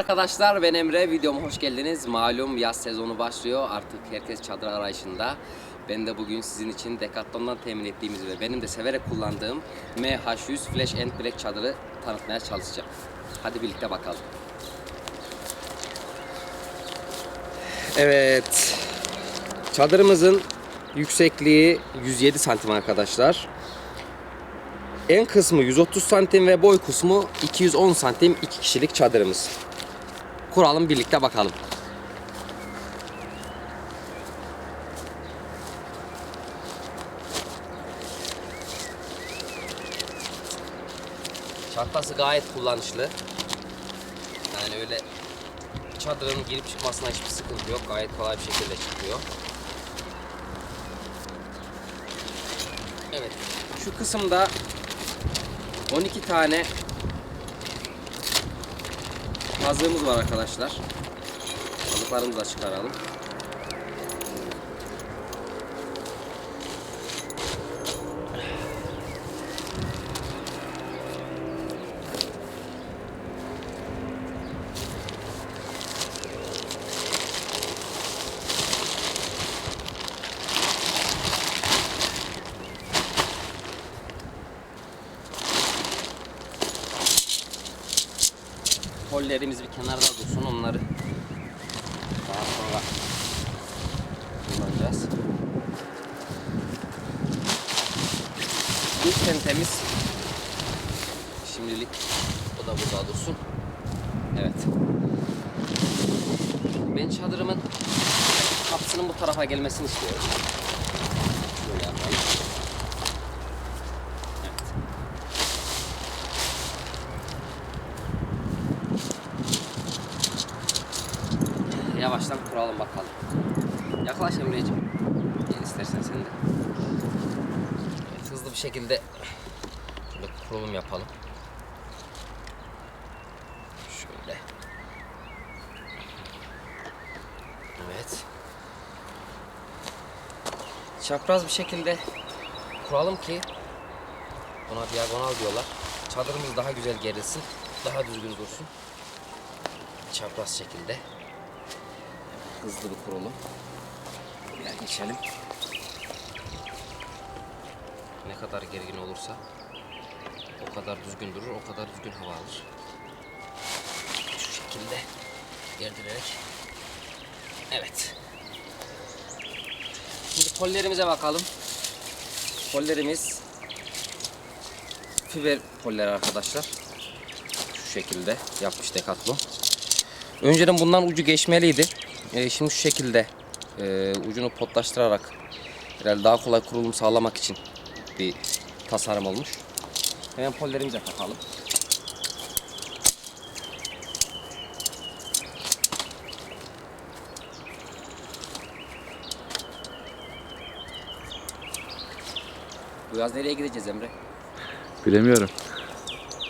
arkadaşlar ben Emre videoma hoş geldiniz. Malum yaz sezonu başlıyor artık herkes çadır arayışında. Ben de bugün sizin için Decathlon'dan temin ettiğimiz ve benim de severek kullandığım MH100 Flash and Black çadırı tanıtmaya çalışacağım. Hadi birlikte bakalım. Evet. Çadırımızın yüksekliği 107 santim arkadaşlar. En kısmı 130 santim ve boy kısmı 210 santim iki kişilik çadırımız. Kuralım birlikte bakalım. Çantası gayet kullanışlı. Yani öyle çadırın girip çıkmasına hiçbir sıkıntı yok. Gayet kolay bir şekilde çıkıyor. Evet. Şu kısımda 12 tane kazığımız var arkadaşlar. Kazıklarımızı da çıkaralım. Kollerimiz bir kenarda dursun onları daha sonra kullanacağız. İlk tentemiz şimdilik o da burada dursun. Evet. Ben çadırımın kapısının bu tarafa gelmesini istiyorum. Şöyle yapalım. Evet. Yavaştan kuralım bakalım. Yaklaş Emre'ciğim. Gel istersen sen de. Evet, hızlı bir şekilde şöyle kurulum yapalım. Şöyle. Evet. Çapraz bir şekilde kuralım ki buna diagonal diyorlar. Çadırımız daha güzel gerilsin. Daha düzgün dursun. Çapraz şekilde hızlı bir kurulum. Biraz geçelim. Ne kadar gergin olursa o kadar düzgün durur, o kadar düzgün hava alır. Şu şekilde gerdirerek. Evet. Şimdi pollerimize bakalım. Pollerimiz fiber poller arkadaşlar. Şu şekilde yapmış Decathlon. Önceden bundan ucu geçmeliydi. Ee, şimdi şu şekilde e, ucunu potlaştırarak herhalde daha kolay kurulum sağlamak için bir tasarım olmuş. Hemen pollerimize takalım. Bu yaz nereye gideceğiz Emre? Bilemiyorum.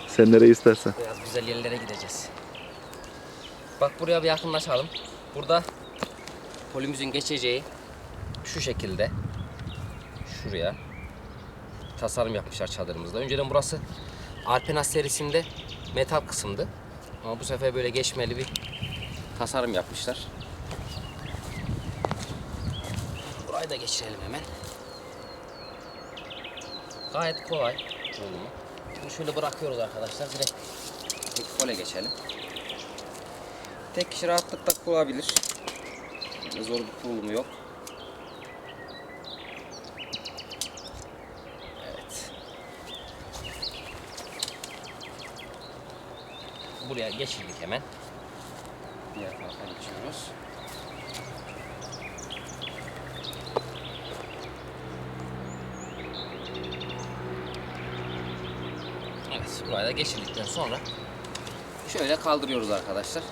Sen nereye istersen. Bu yaz güzel yerlere gideceğiz. Bak buraya bir yakınlaşalım. Burada polimizin geçeceği şu şekilde şuraya tasarım yapmışlar çadırımızda. Önceden burası Alpenas serisinde metal kısımdı. Ama bu sefer böyle geçmeli bir tasarım yapmışlar. Burayı da geçirelim hemen. Gayet kolay kurulumu. Bunu şöyle bırakıyoruz arkadaşlar. Direkt tek kole geçelim. Tek kişi rahatlıkla kurabilir. Zor bir kurulumu yok. Evet. Buraya geçirdik hemen. Diğer tarafa geçiyoruz. Evet, buraya da geçirdikten sonra şöyle kaldırıyoruz arkadaşlar.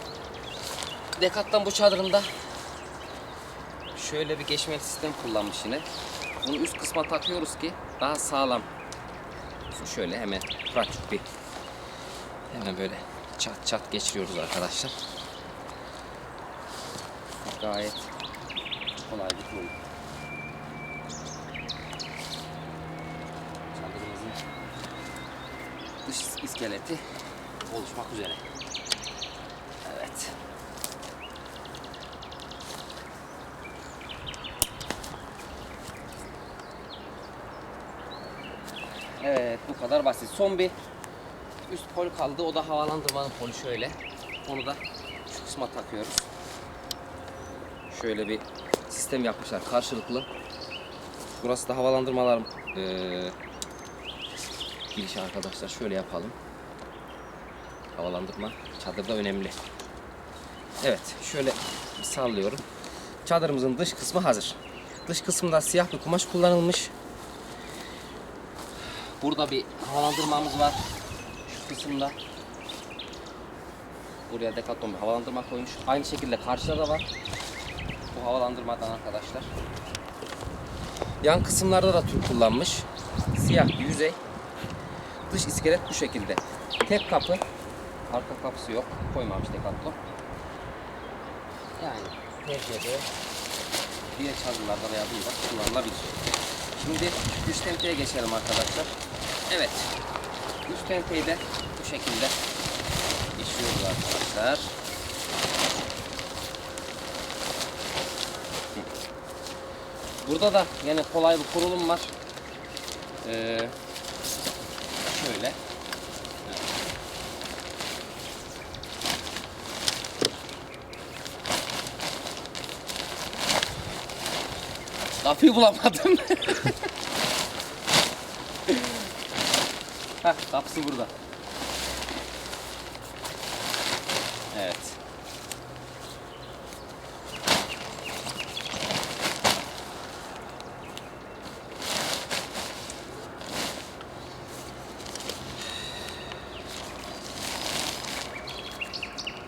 Decathlon bu çadırında şöyle bir geçmeli sistem kullanmış yine. Bunu üst kısma takıyoruz ki daha sağlam. Şöyle hemen pratik bir hemen böyle çat çat geçiriyoruz arkadaşlar. Gayet kolay bir kurulum. Çadırımızın dış iskeleti oluşmak üzere. Evet. Evet kadar basit. Son bir üst pol kaldı. O da havalandırmanın polü şöyle. Onu da şu kısma takıyoruz. Şöyle bir sistem yapmışlar karşılıklı. Burası da havalandırmalar eee girişi arkadaşlar. Şöyle yapalım. Havalandırma çadırda önemli. Evet şöyle sallıyorum. Çadırımızın dış kısmı hazır. Dış kısmında siyah bir kumaş kullanılmış. Burada bir havalandırmamız var. Şu kısımda. Buraya Decathlon bir havalandırma koymuş. Aynı şekilde karşıda da var. Bu havalandırmadan arkadaşlar. Yan kısımlarda da tül kullanmış. Siyah bir yüzey. Dış iskelet bu şekilde. Tek kapı. Arka kapısı yok. Koymamış Decathlon. Yani ederim. Diğer çadırlarda veya bunda kullanılabilir. Şimdi üst tenteye geçelim arkadaşlar. Evet. Üst tenteyi de bu şekilde işliyoruz arkadaşlar. Burada da yine kolay bir kurulum var. Ee, şöyle. Kapıyı bulamadım. Heh, kapısı burada. Evet.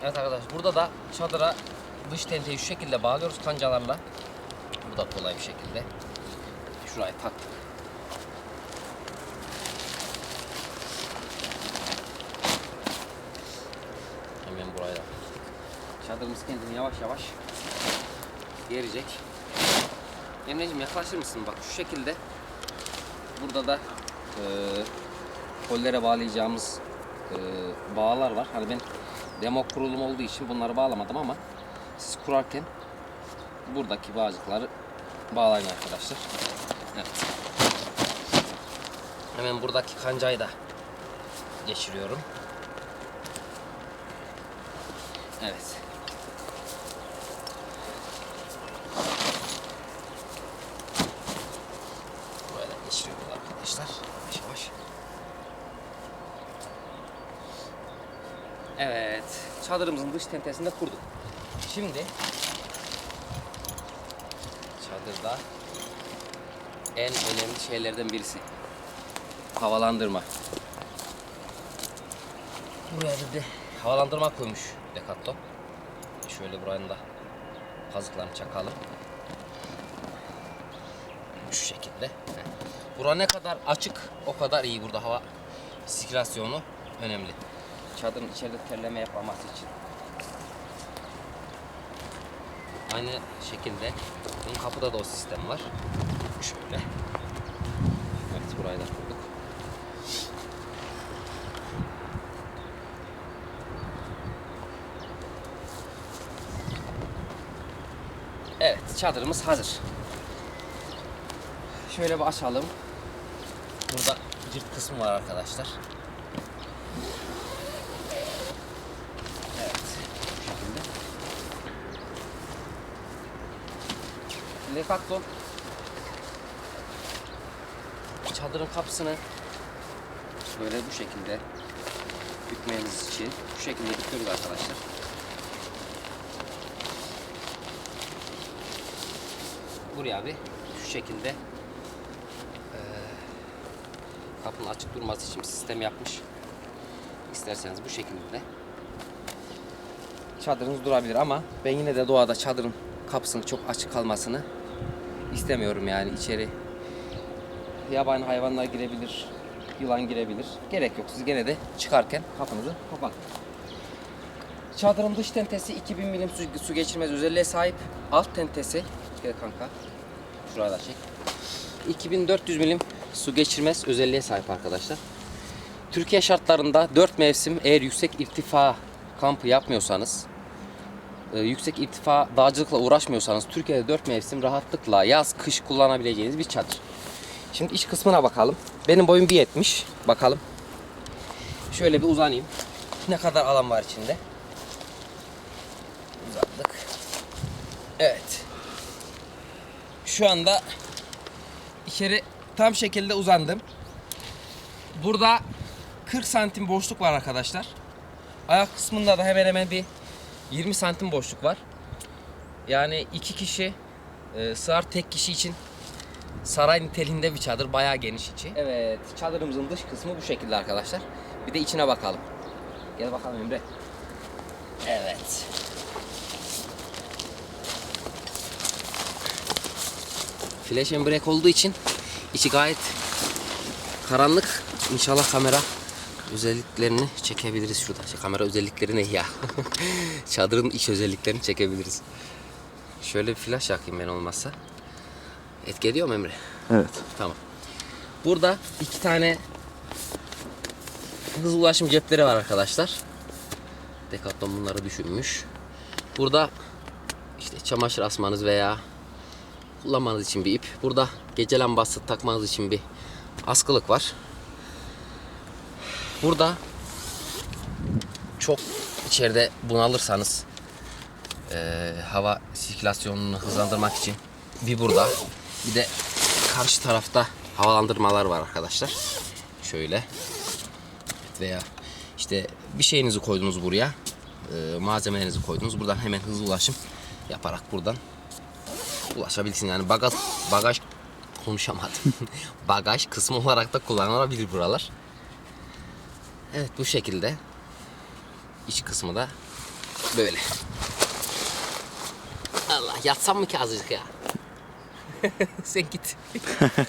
Evet arkadaşlar burada da çadıra dış tenteyi şu şekilde bağlıyoruz kancalarla. Bu da kolay bir şekilde. Şurayı taktık. Hemen buraya da. Çadırımız kendini yavaş yavaş gerecek. Emre'cim yaklaşır mısın? Bak şu şekilde. Burada da e, kollere bağlayacağımız e, bağlar var. Hani ben demo kurulum olduğu için bunları bağlamadım ama siz kurarken buradaki bağcıkları bağlayın arkadaşlar. Evet. Hemen buradaki kancayı da geçiriyorum. Evet. Da geçiriyoruz arkadaşlar. Yavaş yavaş. Evet. Çadırımızın dış tentesini kurduk. Şimdi çadırda en önemli şeylerden birisi havalandırma. Bir de havalandırma koymuş Decathlon. Şöyle buranın da kazıklarını çakalım. Şu şekilde. Bura ne kadar açık o kadar iyi burada hava sirkülasyonu önemli. Çadırın içeride terleme yapmaması için. Aynı şekilde bunun kapıda da o sistem var. Şöyle. Evet burayı da Evet çadırımız hazır. Şöyle bir açalım. Burada cırt kısmı var arkadaşlar. Evet. Bu şekilde. Çadırın kapısını böyle bu şekilde bükmeniz için bu şekilde büküyoruz arkadaşlar. Buraya abi şu şekilde eee, kapının açık durması için sistem yapmış. İsterseniz bu şekilde de çadırınız durabilir ama ben yine de doğada çadırın kapısının çok açık kalmasını istemiyorum yani içeri yabani hayvanlar girebilir, yılan girebilir. Gerek yok. Siz gene de çıkarken kapınızı kapatın. Çadırın dış tentesi 2000 milim su, su geçirmez özelliğe sahip. Alt tentesi, gel kanka. Şuraya da çek. 2400 milim su geçirmez özelliğe sahip arkadaşlar. Türkiye şartlarında 4 mevsim eğer yüksek irtifa kampı yapmıyorsanız, e, yüksek irtifa dağcılıkla uğraşmıyorsanız Türkiye'de 4 mevsim rahatlıkla yaz kış kullanabileceğiniz bir çadır. Şimdi iç kısmına bakalım. Benim boyum 1.70. Bakalım. Şöyle bir uzanayım. Ne kadar alan var içinde? Uzandık. Evet. Şu anda içeri tam şekilde uzandım. Burada 40 santim boşluk var arkadaşlar. Ayak kısmında da hemen hemen bir 20 santim boşluk var. Yani iki kişi e, sığar tek kişi için saray niteliğinde bir çadır. Bayağı geniş içi. Evet çadırımızın dış kısmı bu şekilde arkadaşlar. Bir de içine bakalım. Gel bakalım Emre. Evet. Flash and break olduğu için içi gayet karanlık. İnşallah kamera özelliklerini çekebiliriz şurada. Şey, kamera özellikleri ne ya? Çadırın iç özelliklerini çekebiliriz. Şöyle bir flash yakayım ben olmazsa. Etki ediyor mu Emre? Evet. Tamam. Burada iki tane hızlı ulaşım cepleri var arkadaşlar. Decathlon bunları düşünmüş. Burada işte çamaşır asmanız veya kullanmanız için bir ip. Burada gece lambası takmanız için bir askılık var. Burada çok içeride bunalırsanız eee, hava sirkülasyonunu hızlandırmak için bir burada bir de karşı tarafta havalandırmalar var arkadaşlar. Şöyle veya işte bir şeyinizi koydunuz buraya eee, malzemelerinizi koydunuz buradan hemen hızlı ulaşım yaparak buradan ulaşabilirsin yani bagaj bagaj konuşamadım bagaj kısmı olarak da kullanılabilir buralar. Evet bu şekilde. İç kısmı da böyle. Allah yatsam mı ki azıcık ya? Sen git.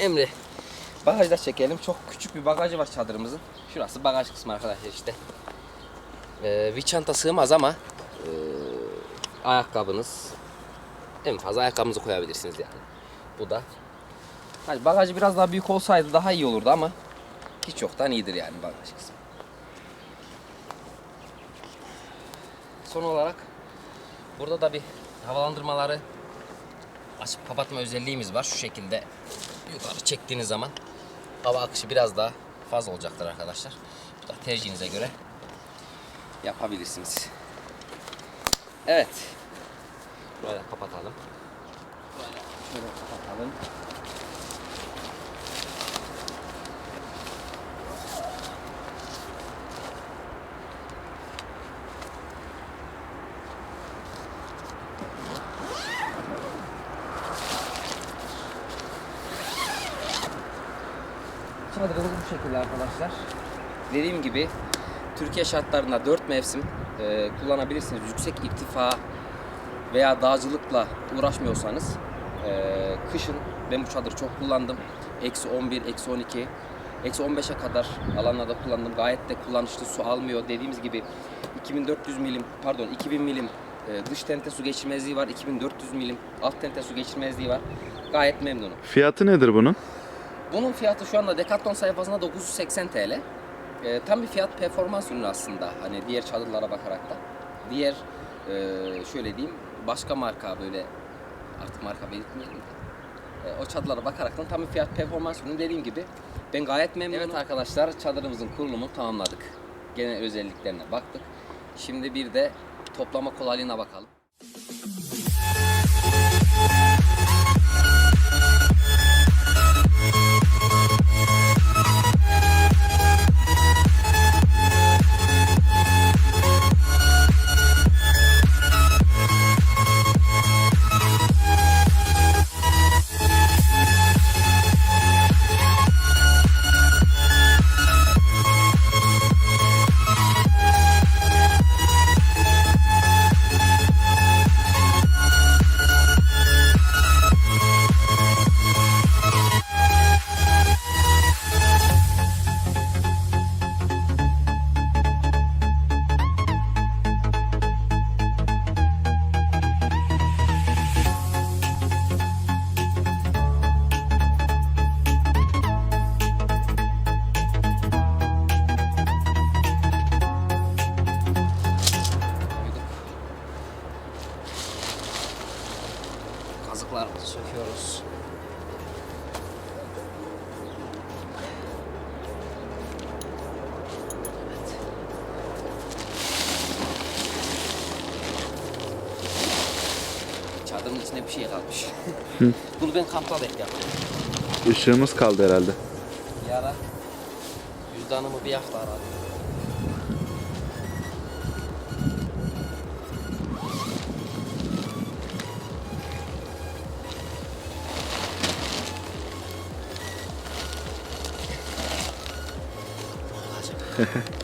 Emre. Bagajda çekelim. Çok küçük bir bagajı var çadırımızın. Şurası bagaj kısmı arkadaşlar işte. Ee, bir çanta sığmaz ama ayakkabınız en fazla ayakkabınızı koyabilirsiniz yani. Bu da Hani bagajı biraz daha büyük olsaydı daha iyi olurdu ama hiç yoktan iyidir yani bagaj kısmı. Son olarak burada da bir havalandırmaları açıp kapatma özelliğimiz var. Şu şekilde yukarı çektiğiniz zaman hava akışı biraz daha fazla olacaktır arkadaşlar. Bu da tercihinize göre yapabilirsiniz. Evet. Burayı da kapatalım. Şöyle kapatalım. Çadırımız bu şekilde arkadaşlar. Dediğim gibi Türkiye şartlarında 4 mevsim e, kullanabilirsiniz. Yüksek irtifa veya dağcılıkla uğraşmıyorsanız e, kışın ben bu çadırı çok kullandım. Eksi 11, eksi 12, eksi 15'e kadar alanlarda kullandım. Gayet de kullanışlı su almıyor. Dediğimiz gibi 2400 milim pardon 2000 milim e, dış tente su geçirmezliği var. 2400 milim alt tente su geçirmezliği var. Gayet memnunum. Fiyatı nedir bunun? Bunun fiyatı şu anda Decathlon sayfasında 980 TL. Ee, tam bir fiyat performans ürünü aslında. Hani diğer çadırlara bakarak da. Diğer e, şöyle diyeyim başka marka böyle artık marka belirtmeyelim de. E, o çadırlara bakaraktan tam bir fiyat performans ürünü dediğim gibi ben gayet memnunum. Evet arkadaşlar çadırımızın kurulumunu tamamladık. Genel özelliklerine baktık. Şimdi bir de toplama kolaylığına bakalım. Ben kampta yapıyorum. Işığımız kaldı herhalde. Bir ara cüzdanımı bir hafta aradım. evet,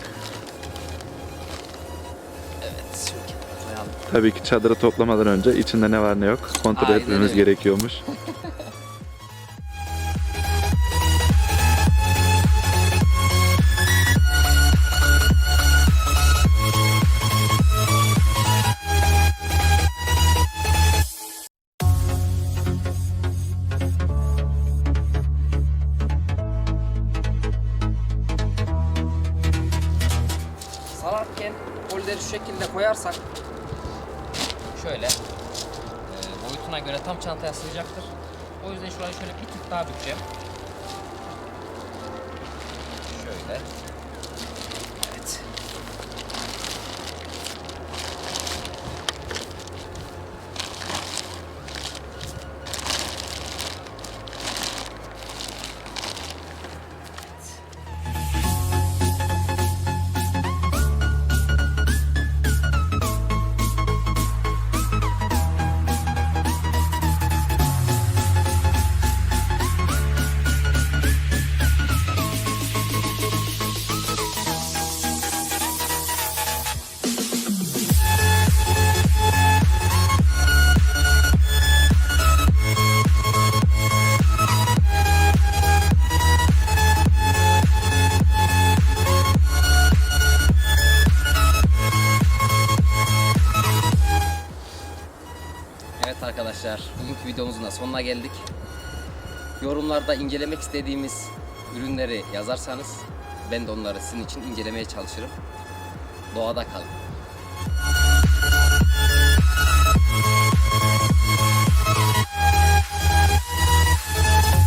Tabii ki çadırı toplamadan önce içinde ne var ne yok kontrol Aynen etmemiz öyle. gerekiyormuş. videomuzun da sonuna geldik. Yorumlarda incelemek istediğimiz ürünleri yazarsanız ben de onları sizin için incelemeye çalışırım. Doğada kalın.